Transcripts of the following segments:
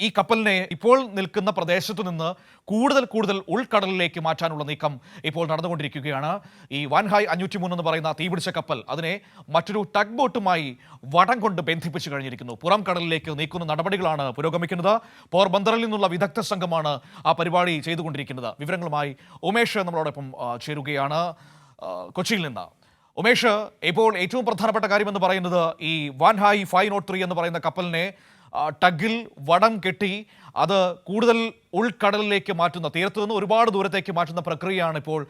ഈ കപ്പലിനെ ഇപ്പോൾ നിൽക്കുന്ന പ്രദേശത്തു നിന്ന് കൂടുതൽ കൂടുതൽ ഉൾക്കടലിലേക്ക് മാറ്റാനുള്ള നീക്കം ഇപ്പോൾ നടന്നുകൊണ്ടിരിക്കുകയാണ്. ഈ വാൻഹായ് അഞ്ഞൂറ്റി മൂന്ന് എന്ന് പറയുന്ന തീപിടിച്ച കപ്പൽ അതിനെ മറ്റൊരു ടഗ് ബോട്ടുമായി വടം കൊണ്ട് ബന്ധിപ്പിച്ചു കഴിഞ്ഞിരിക്കുന്നു. പുറം കടലിലേക്ക് നീക്കുന്ന നടപടികളാണ് പുരോഗമിക്കുന്നത്. പോർബന്ദറിൽ നിന്നുള്ള വിദഗ്ധ സംഘമാണ് ആ പരിപാടി ചെയ്തുകൊണ്ടിരിക്കുന്നത്. വിവരങ്ങളുമായി ഉമേഷ് നമ്മളോടൊപ്പം ചേരുകയാണ്. കൊച്ചിയിൽ നിന്ന്. ഉമേഷ് ഇപ്പോൾ ഏറ്റവും പ്രധാനപ്പെട്ട കാര്യമെന്ന് പറയുന്നത് ഈ വാൻഹായ് ഫൈവ് നോട്ട് ത്രീ എന്ന് പറയുന്ന കപ്പലിനെ ടഗിൽ വടം കെട്ടി അത് കൂടുതൽ ഉൾക്കടലിലേക്ക് മാറ്റുന്ന തീരത്ത് നിന്ന് ഒരുപാട് ദൂരത്തേക്ക് മാറ്റുന്ന പ്രക്രിയയാണ് ഇപ്പോൾ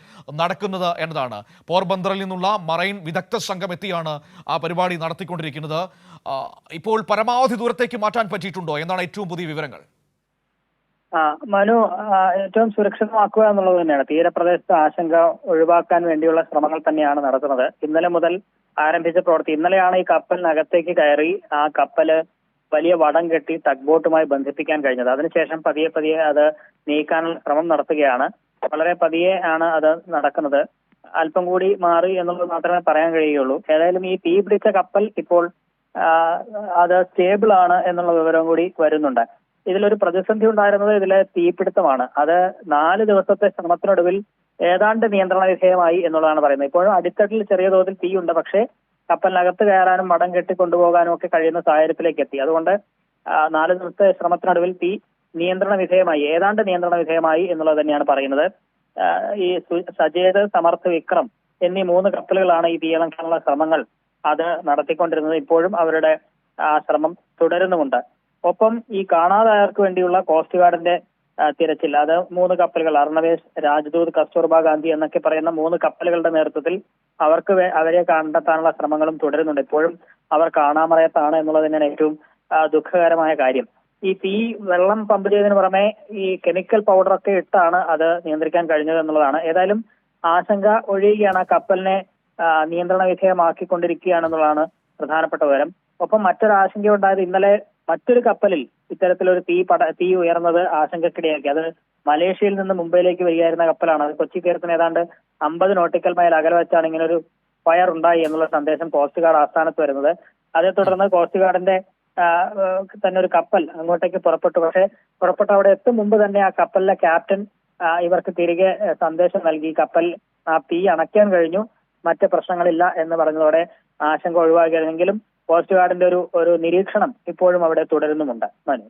നടക്കുന്നത് എന്നതാണ്. പോർബന്ദറിൽ നിന്നുള്ള മറൈൻ വിദഗ്ധ സംഘം എത്തിയാണ് ആ പരിപാടി നടത്തിക്കൊണ്ടിരിക്കുന്നത്. ഇപ്പോൾ പരമാവധി ദൂരത്തേക്ക് മാറ്റാൻ പറ്റിയിട്ടുണ്ടോ? എന്നാണ് ഏറ്റവും പുതിയ വിവരങ്ങൾ? മനു ഏറ്റവും സുരക്ഷിതമാക്കുക എന്നുള്ളത് തന്നെയാണ്. തീരപ്രദേശത്ത് ആശങ്ക ഒഴിവാക്കാൻ വേണ്ടിയുള്ള ശ്രമങ്ങൾ തന്നെയാണ് നടത്തുന്നത് ഇന്നലെ മുതൽ ആരംഭിച്ച പ്രവൃത്തി. ഇന്നലെയാണ് ഈ കപ്പലിനകത്തേക്ക് കയറി ആ കപ്പൽ വലിയ വടം കെട്ടി തഗ്ബോട്ടുമായി ബന്ധിപ്പിക്കാൻ കഴിഞ്ഞത്. അതിനുശേഷം പതിയെ പതിയെ അത് നീക്കാനുള്ള ശ്രമം നടത്തുകയാണ്. വളരെ പതിയെ ആണ് അത് നടക്കുന്നത്. അല്പം കൂടി മാറി എന്നുള്ളത് മാത്രമേ പറയാൻ കഴിയുള്ളൂ ഏതായാലും ഈ തീ പിടിച്ച കപ്പൽ ഇപ്പോൾ അത് സ്റ്റേബിൾ ആണ് എന്നുള്ള വിവരം കൂടി വരുന്നുണ്ട്. ഇതിലൊരു പ്രതിസന്ധി ഉണ്ടായിരുന്നത് ഇതിലെ തീപിടുത്തമാണ്. അത് നാല് ദിവസത്തെ ശ്രമത്തിനൊടുവിൽ ഏതാണ്ട് നിയന്ത്രണ വിധേയമായി എന്നുള്ളതാണ് പറയുന്നത്. ഇപ്പോഴും അടിത്തട്ടിൽ ചെറിയ തോതിൽ തീയുണ്ട്. പക്ഷേ കപ്പലിനകത്ത് കയറാനും മടം കെട്ടി കൊണ്ടുപോകാനും ഒക്കെ കഴിയുന്ന സാഹചര്യത്തിലേക്ക് എത്തി. അതുകൊണ്ട് നാല് ദിവസത്തെ ശ്രമത്തിനൊടുവിൽ തീ നിയന്ത്രണ വിധേയമായി. ഏതാണ്ട് നിയന്ത്രണ വിധേയമായി എന്നുള്ളത് തന്നെയാണ് പറയുന്നത്. ഈ സജേത് സമർത്ഥ് വിക്രം എന്നീ മൂന്ന് കപ്പലുകളാണ് ഈ തീയണക്കാനുള്ള ശ്രമങ്ങൾ അത് നടത്തിക്കൊണ്ടിരുന്നത്. ഇപ്പോഴും അവരുടെ ആ ശ്രമം തുടരുന്നുമുണ്ട്. ഒപ്പം ഈ കാണാതായവർക്ക് വേണ്ടിയുള്ള കോസ്റ്റ് ഗാർഡിന്റെ തിരച്ചിൽ. അത് മൂന്ന് കപ്പലുകൾ. അർണവേഷ് രാജ്ദൂത് കസ്തൂർബ ഗാന്ധി എന്നൊക്കെ പറയുന്ന മൂന്ന് കപ്പലുകളുടെ നേതൃത്വത്തിൽ അവർക്ക് അവരെ കണ്ടെത്താനുള്ള ശ്രമങ്ങളും തുടരുന്നുണ്ട്. ഇപ്പോഴും അവർ കാണാമറയത്താണ് എന്നുള്ളത് തന്നെയാണ് ഏറ്റവും ദുഃഖകരമായ കാര്യം. ഈ തീ വെള്ളം പമ്പ് ചെയ്തതിന് പുറമെ ഈ കെമിക്കൽ പൗഡർ ഒക്കെ ഇട്ടാണ് അത് നിയന്ത്രിക്കാൻ കഴിഞ്ഞത് എന്നുള്ളതാണ്. ഏതായാലും ആശങ്ക ഒഴിയുകയാണ്. ആ കപ്പലിനെ നിയന്ത്രണ വിധേയമാക്കിക്കൊണ്ടിരിക്കുകയാണെന്നുള്ളതാണ് പ്രധാനപ്പെട്ട വിവരം. ഒപ്പം മറ്റൊരു ആശങ്ക ഉണ്ടായത് ഇന്നലെ മറ്റൊരു കപ്പലിൽ ഇത്തരത്തിലൊരു തീ പട തീ ഉയർന്നത് ആശങ്കക്കിടയാക്കി. അത് മലേഷ്യയിൽ നിന്ന് മുംബൈയിലേക്ക് വരികയായിരുന്ന കപ്പലാണ്. അത് കൊച്ചി തീരത്തിന് ഏതാണ്ട് അമ്പത് നോട്ടിക്കൽ മൈൽ അകലെ വെച്ചാണ് ഇങ്ങനെ ഒരു ഫയർ ഉണ്ടായി എന്നുള്ള സന്ദേശം കോസ്റ്റ് ഗാർഡ് ആസ്ഥാനത്ത് വരുന്നത്. അതേ തുടർന്ന് കോസ്റ്റ് ഗാർഡിന്റെ തന്നെ ഒരു കപ്പൽ അങ്ങോട്ടേക്ക് പുറപ്പെട്ടു. പക്ഷേ പുറപ്പെട്ട അവിടെ എത്തും മുമ്പ് തന്നെ ആ കപ്പലിലെ ക്യാപ്റ്റൻ ഇവർക്ക് തിരികെ സന്ദേശം നൽകി. കപ്പൽ ആ തീ അണയ്ക്കാൻ കഴിഞ്ഞു. മറ്റ് പ്രശ്നങ്ങളില്ല എന്ന് പറഞ്ഞതോടെ ആശങ്ക ഒഴിവാക്കിയിരുന്നെങ്കിലും കോസ്റ്റ് ഗാർഡിന്റെ ഒരു ഒരു നിരീക്ഷണം ഇപ്പോഴും അവിടെ തുടരുന്നുമുണ്ട് മനു.